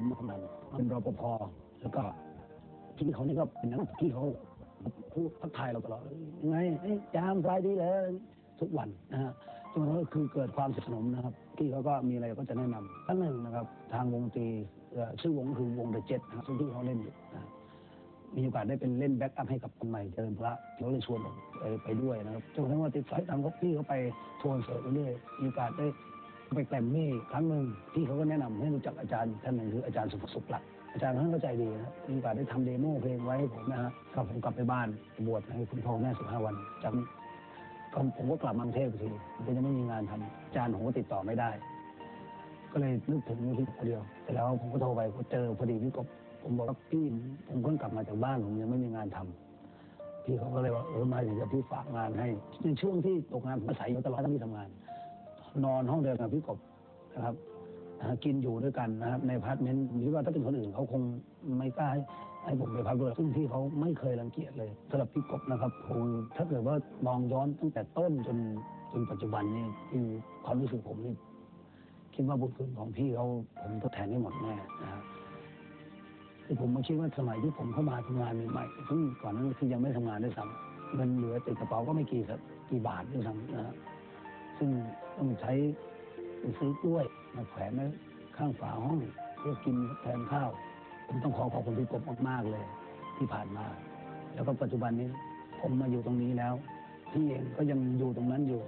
ผมมาทำงานเป็นรปภแล้วก็ที่เขานี่ก็เป็นนักที่เขาพูดทักทายเราตลอดยังไงเอ้ยจามสบายดีเลยทุกวันนะฮะจนก็คือเกิดความสนิทสนมนะครับที่เขาก็มีอะไรก็จะแนะนำท่านหนึ่งนะครับ ทางวงดนตรีชื่อวงคือวงเดอะเจ็ตนะซึ่งที่เขาเล่นอยู่นะมีโอกาสได้เป็นเล่นแบ็กอัพให้กับคนใหม่เจริญพระเขาเลยชวนผมไปด้วยนะครับจนกระทั่งว่าติดสายตามเขาพี่เขาไปทัวร์เสิร์ตเรื่อยมีโอกาสได้ ไปแกรมมี่ครั้งหนึ่งที่เขาก็แนะนำให้รู้จักอาจารย์ท่านหนึ่งคืออาจารย์สุภสุขหลักอาจารย์ท่านก็ใจดีนะมีโอกาสได้ทำเดโมเพลงไว้ให้ผมนะฮะก็ผมกลับไปบ้านบวชให้คุณพ่อแม่สิบห้าวันจำก็ผมก็กลับมากรุงเทพอีกทีผมก็ยังไม่มีงานทำอาจารย์ผมก็ติดต่อไม่ได้ ก็เลยนึกถึงพี่คนเดียวแต่แล้วผมก็โทรไปก็เจอพอดีพี่กบผมบอกว่าพี่ผมเพิ่งกลับมาจากบ้านผมยังไม่มีงานทำพี่เขาก็เลยว่าเออมาเดี๋ยวพี่ฝากงานให้ในช่วงที่ตกงานผมอาศัยอยู่ตลอดที่ทำงาน นอนห้องเดียวกับพี่กบนะครับกินอยู่ด้วยกันนะครับในพาร์ตเมนต์ผมคิดว่าถ้าเป็นคนอื่นเขาคงไม่กล้าให้ผมไปพักด้วยซึ่งที่เขาไม่เคยรังเกียจเลยสำหรับพี่กบนะครับผมถ้าเกิดว่ามองย้อนตั้งแต่ต้นจนจนปัจจุบันนี่คือความรู้สึกผมนี่คิดว่าบุญคุณของพี่เขาผมทดแทนให้หมดแน่นะครับคือผมมาคิดว่าสมัยที่ผมเข้ามาทำงานใหม่ๆซึ่งก่อนนั้นคือยังไม่ทำงานด้วยซ้ำเงินเหลือติดกระเป๋าก็ไม่กี่สักกี่บาทด้วยซ้ำนะครับ ต้องใช้ไปซื้อกล้วยมาแขวนไว้ข้างฝาห้องเพื่อกินแทนข้าวผมต้องขอขอบคุณพี่กบมากๆเลยที่ผ่านมา แล้วก็ปัจจุบันนี้ผมมาอยู่ตรงนี้แล้ว พี่เองก็ยังอยู่ตรงนั้นอยู่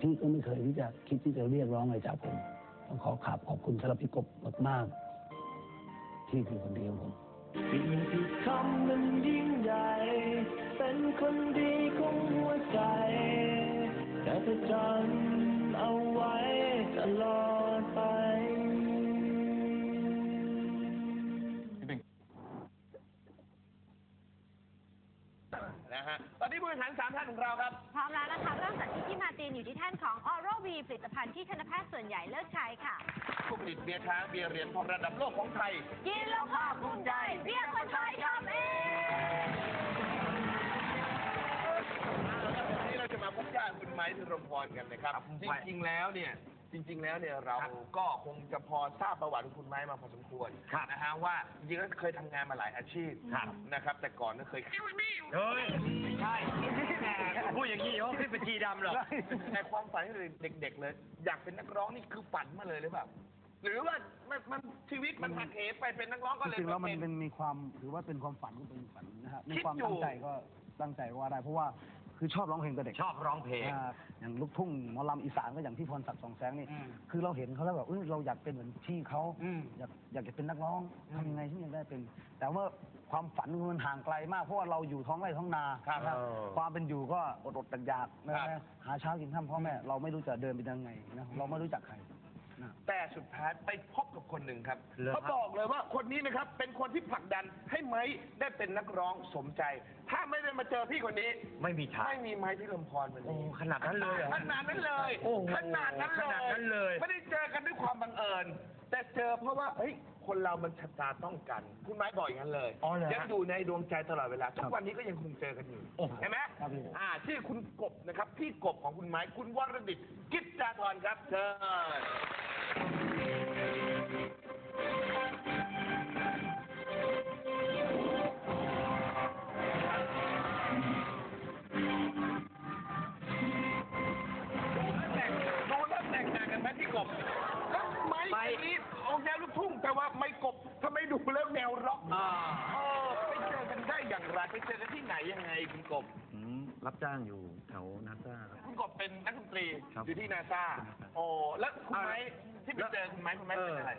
พี่ก็ไม่เคยที่จะคิดที่จะเรียกร้องอะไรจากผมต้องขอขอบขอบคุณสำหรับพี่กบมากๆที่คือคนดีของผมสิ่งที่ทำมันยิ่งใหญ่เป็นคนดีของหัวใจ ฮะ ตอนนี้ผู้แข่งขันสามท่านของเราครับ พร้อมแล้วนะคะเริ่มจากที่พี่มาร์ตินอยู่ที่แท่นของ Oral B ผลิตภัณฑ์ที่ทันตแพทย์ส่วนใหญ่เลิกใช้ค่ะ ผู้ผลิตเบียร์ช้างเบียร์เหรียญทองระดับโลกของไทย กินแล้วภาคภูมิใจเรียกคนไทยทำเองวันนี้เราจะมาพบญาติคุณไม้พิรมพรกันนะครับ จริงๆแล้วเนี่ย จริงๆ แล้วเนี่ยเราก็คงจะพอทราบประวัติของคุณไม้มาพอสมควรนะฮะว่าจริงๆแล้วเคยทำงานมาหลายอาชีพนะครับ แต่ก่อนก็เคยเฮ้ยไม่ใช่พูดอย่างนี้เขาขึ้นเป็นชีดำเหรอ แต่ความฝันตั้งแต่เด็ก ๆ เลย อยากเป็นนักร้องนี่คือฝันมาเลยหรือเปล่าหรือว่ามันมันชีวิตมันหักเหไปเป็นนักร้องก็เลยจริงๆแล้วมันเป็เป็นมีความถือว่าเป็นความฝันก็เป็นฝันนะครับมีคิดความอยู่ตั้งใจก็ตั้งใจก็ว่าได้ เพราะว่า คือชอบร้องเพลงแต่เด็กชอบร้องเพลง อ่าอย่างลูกทุ่งหมอลำอีสานก็อย่างที่พรศักดิ์สองแสงนี่ อืม คือเราเห็นเขาแล้วแบบเอ้ยเราอยากเป็นเหมือนพี่เขา อืม อยากอยากจะเป็นนักร้องอืมทำยังไงที่จะได้เป็น แต่ว่าความฝันมันห่างไกลมากเพราะว่าเราอยู่ท้องไร่ท้องนาครับนะครับเออความเป็นอยู่ก็อดอดๆอยากๆนะครับ หาเช้ากินค่ำพ่อแม่เราไม่รู้จะเดินไปยังไงนะเราไม่รู้จักใครนะแต่สุดท้ายไปพบกับคนหนึ่งครับเหรอครับ เขาบอกเลยว่าคนนี้นะครับเป็นคนที่ผลักดันให้ ไม้ได้เป็นนักร้องสมใจ ถ้าไม่ได้มาเจอพี่คนนี้ ไม่มีทาง ไม่มีไม้ที่ลมพรวันโอ้นี้ขนาดนั้นเลยเหรอ ขนาดนั้นเลยโอ้โหขนาดนั้นขนาดนั้นเลย ไม่ได้เจอกันด้วยความบังเอิญ แต่เจอเพราะว่าเฮ้ยคนเรามันชะตาต้องกัน คุณไม้บอกอย่างนั้นเลยอ๋อเหรอฮะยังอยู่ในดวงใจตลอดเวลาทุกวันนี้ก็ยังคงเจอกันอยู่โอ้โหเห็นไหมครับพี่อ่าชื่อคุณกบนะครับพี่กบของคุณไม้คุณวรดิตกิจจาธรครับเชิญ แนวลูกทุ่งแต่ว่าไม้กบทำไมดูแล้วแนวร็อกอ่า เออไปเจอกันได้อย่างไรไปเจอกันที่ไหนยังไงคุณกบ ผมรับจ้างอยู่แถวนาซาครับ คุณกบเป็นนักดนตรีครับอยู่ที่นาซาโอ้แล้วคุณไม้ที่ไปเจอคุณไม้คุณไม้เป็นอะไร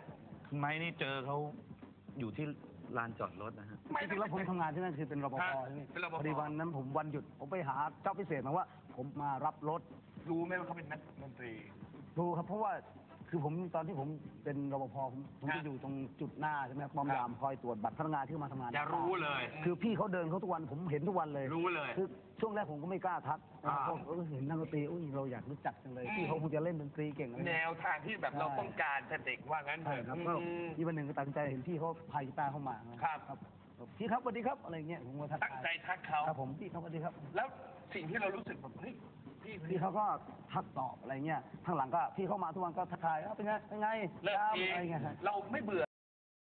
คุณไม้นี่เจอเขาอยู่ที่ลานจอดรถนะฮะจริงๆแล้วผมทำงานที่นั่นคือเป็นรปภครับที่นี่เป็นรปภ พอดีวันนั้นผมวันหยุดผมไปหาเจ้าพิเศษมาว่า ผมมารับรถรู้ไหมว่าเขาเป็นนักดนตรี ดูครับเพราะว่า คือผมตอนที่ผมเป็นรปภผมผมครัจะบอยู่ตรงจุดหน้าใช่ไหมครับป้อมยามคอยตรวจบัตรพนักงานที่มาทำงานจะรู้เลย คือพี่เขาเดินเขาทุกวันผมเห็นทุกวันเลยรู้เลย คือช่วงแรกผมก็ไม่กล้าทักอ่า เพราะเออเห็นนักดนตรีอุ้ยเราอยากรู้จักจังเลยพี่เขาคงจะเล่นดนตรีเก่งอะไรแนวทางที่แบบเราต้องการแต่เด็กว่างั้นเถใช่อะครับอืก็มมีวันหนึ่งก็ตัดสินใจเห็นพี่เขาพายกีตาร์เข้ามานะครับ ครับพี่ครับสวัสดีครับอะไรเงี้ยผมก็ทักตั้งทายใจทักเขา ครับผมพี่ครับสวัสดีครับ แล้ว สิ่งที่เรารู้สึกแบบเฮ้ยพี่พี่เขาก็ทักตอบอะไรเงี้ยข้างหลังก็พี่เข้ามาทุกวันก็ทักทายเอ้าเป็นไงเป็นไงเลิกครับเองอะไรเงี้ยฮะ เราไม่เบื่อ